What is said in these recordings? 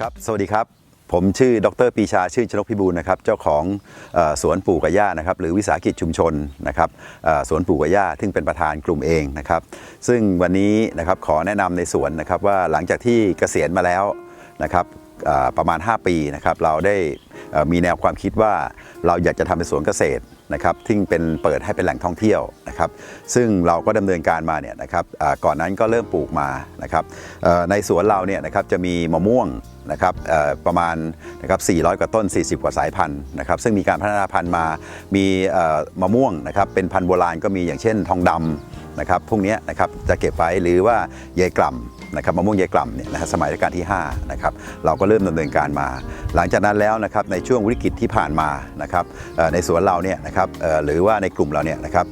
ครับ สวัสดีครับ ผมชื่อดรปีชาชื่นชนกพิบูลนะครับเจ้าของอสวนปู่กับย่านะครับหรือวิสาหกิจชุมชนนะครับสวนปู่กับย่าซึ่งเป็นประธานกลุ่มเองนะครับซึ่งวันนี้นะครับขอแนะนำในสวนนะครับว่าหลังจากที่เกษียณมาแล้วนะครับประมาณ 5 ปีนะครับเราได้มีแนวความคิดว่าเราอยากจะทำเป็นสวนเกษตรนะครับที่เป็นเปิดให้เป็นแหล่งท่องเที่ยวนะครับซึ่งเราก็ดำเนินการมาเนี่ยนะครับก่อนนั้นก็เริ่มปลูกมานะครับในสวนเราเนี่ยนะครับจะมีมะม่วง นะครับประมาณนะครับ400 กว่าต้น 40 กว่าสายพันธุ์นะครับซึ่งมีการพัฒนาพันธุ์มามีมะม่วงนะครับเป็นพันธุ์โบราณก็มีอย่างเช่นทองดำนะครับพวกนี้นะครับจะเก็บไว้หรือว่าเยายกล่ำนะครับมะม่วงเยายกล่ำเนี่ยนะฮะสมัยรัชกาลที่5นะครับเราก็เริ่มดำเนินการมา หลังจากนั้นแล้วนะครับในช่วงวิกฤตที่ผ่านมานะครับในสวนเราเนี่ยนะครับหรือว่าในกลุ่มเราเนี่ยนะครับ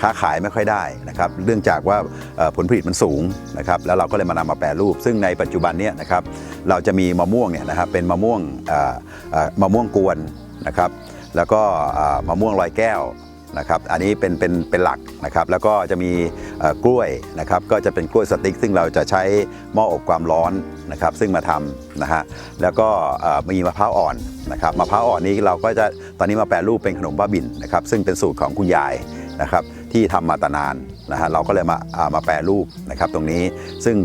ค้าขายไม่ค่อยได้นะครับเนื่องจากว่าผลผลิตมันสูงนะครับแล้วเราก็เลยมานำมาแปรรูป ซึ่งในปัจจุบันเนี่ยนะครับเราจะมีมะม่วงเนี่ยนะครับเป็นมะม่วงมะม่วงกวนนะครับแล้วก็มะม่วงลอยแก้วนะครับอันนี้เป็นเป็นเป็นหลักนะครับแล้วก็จะมีกล้วยนะครับก็จะเป็นกล้วยสติ๊ก ซึ่งเราจะใช้หม้ออบความร้อนนะครับซึ่งมาทำนะฮะแล้วก็มีมะพร้าวอ่อนนะครับมะพร้าวอ่อนนี้เราก็จะตอนนี้มาแปรรูปเป็นขนมบ้าบินนะครับซึ่งเป็นสูตรของคุณยายนะครับที่ทำมาตานาน นะฮะเราก็เลยมามาแปรรูปนะครับตรงนี้ซึ่ง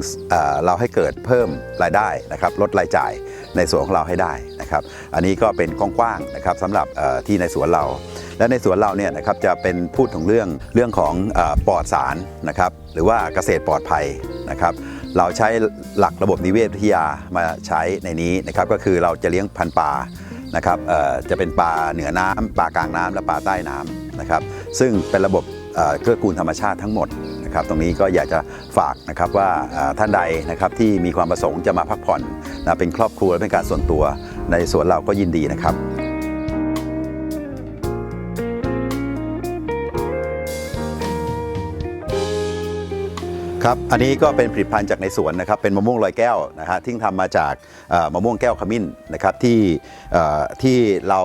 เราให้เกิดเพิ่มรายได้นะครับลดรายจ่ายในสวนของเราให้ได้นะครับ อันนี้ก็เป็นกว้างๆนะครับสำหรับที่ในสวนเรา และในสวนเราเนี่ยนะครับจะเป็นพูดถึงเรื่องเรื่องของอปลอดสารนะครับหรือว่าเกษตรปลอดภัยนะครับเราใช้หลักระบบนิเวศวิทยามาใช้ในนี้นะครับก็คือเราจะเลี้ยงพันปลานะครับจะเป็นปลาเหนือน้ำปลากลางน้ำและปลาใต้น้ำนะครับซึ่งเป็นระบบ เกื้อกูลธรรมชาติทั้งหมดนะครับตรงนี้ก็อยากจะฝากนะครับว่าท่านใดนะครับที่มีความประสงค์จะมาพักผ่อนนะเป็นครอบครัวและเป็นการส่วนตัวในสวนเราก็ยินดีนะครับครับ อันนี้ก็เป็นผลิตภัณฑ์จากในสวนนะครับ เป็นมะม่วงลอยแก้วนะฮะที่ทำมาจากมะม่วงแก้วขมิ้นนะครับที่ที่เรา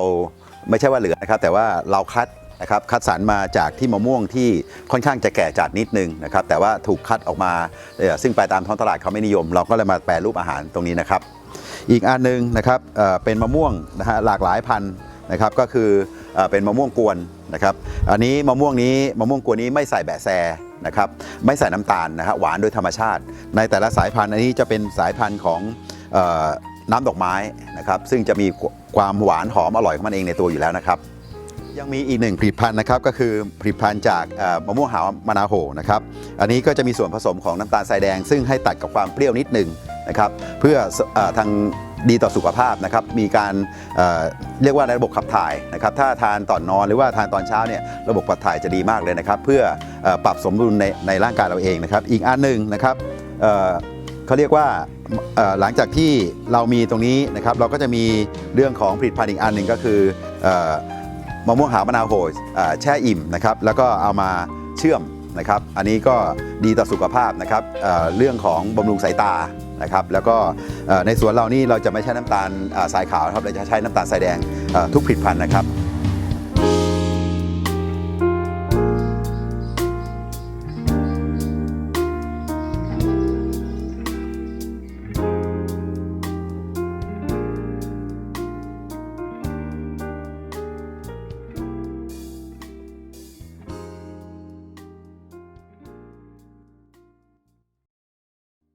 ไม่ใช่ว่าเหลือนะครับ แต่ว่าเราคัด นะครับคัดสรรมาจากที่มะม่วงที่ค่อนข้างจะแก่จัดนิดนึงนะครับแต่ว่าถูกคัดออกมาซึ่งไปตามท้องตลาดเขาไม่นิยม เราก็เลยมาแปรรูปอาหารตรงนี้นะครับ อีกอันหนึงนะครับเป็นมะม่วงนะฮะหลากหลายพันธุ์นะครับก็คือเป็นมะม่วงกวนนะครับอันนี้มะม่วงนี้มะม่วงกวนนี้ไม่ใส่แบะแซนะครับไม่ใส่น้ำตาลนะฮะหวานโดยธรรมชาติ ในแต่ละสายพันธุ์อันนี้จะเป็นสายพันธุ์ของน้ำดอกไม้นะครับซึ่งจะมีความหวานหอมอร่อยของมันเองในตัวอยู่แล้วนะครับ ยังมีอีกหนึ่งผลิตภัณฑ์นะครับก็คือผลิตภัณฑ์จากมะม่วงหาวมะนาวโหนะครับอันนี้ก็จะมีส่วนผสมของน้ำตาลทรายแดง ซึ่งให้ตัดกับความเปรี้ยวนิดหนึ่งนะครับเพื่อออทางดีต่อสุขภาพนะครับมีการเเรียกว่าในระบบขับถ่ายนะครับถ้าทานตอนนอนหรือว่าทานตอนเช้าเนี่ยระบบขับถ่ายจะดีมากเลยนะครับ เพื่ออปรับสมดุลในในร่างกายเราเองนะครับ อีกอันหนึ่งนะครับเเขาเรียกว่าหลังจากที่เรามีตรงนี้นะครับเราก็จะมีเรื่องของผลิตภัณฑ์อีกอันหนึ่งก็คืออ มะม่วงหาวมะนาวโหยเอ่แช่อิ่มนะครับแล้วก็เอามาเชื่อมนะครับอันนี้ก็ดีต่อสุขภาพนะครับเรื่องของบำรุงสายตานะครับแล้วก็ในสวนเรานี่เราจะไม่ใช้น้ำตาลสายขาวครับเราจะใช้น้ำตาลสายแดงทุกผลิตภัณฑ์นะครับ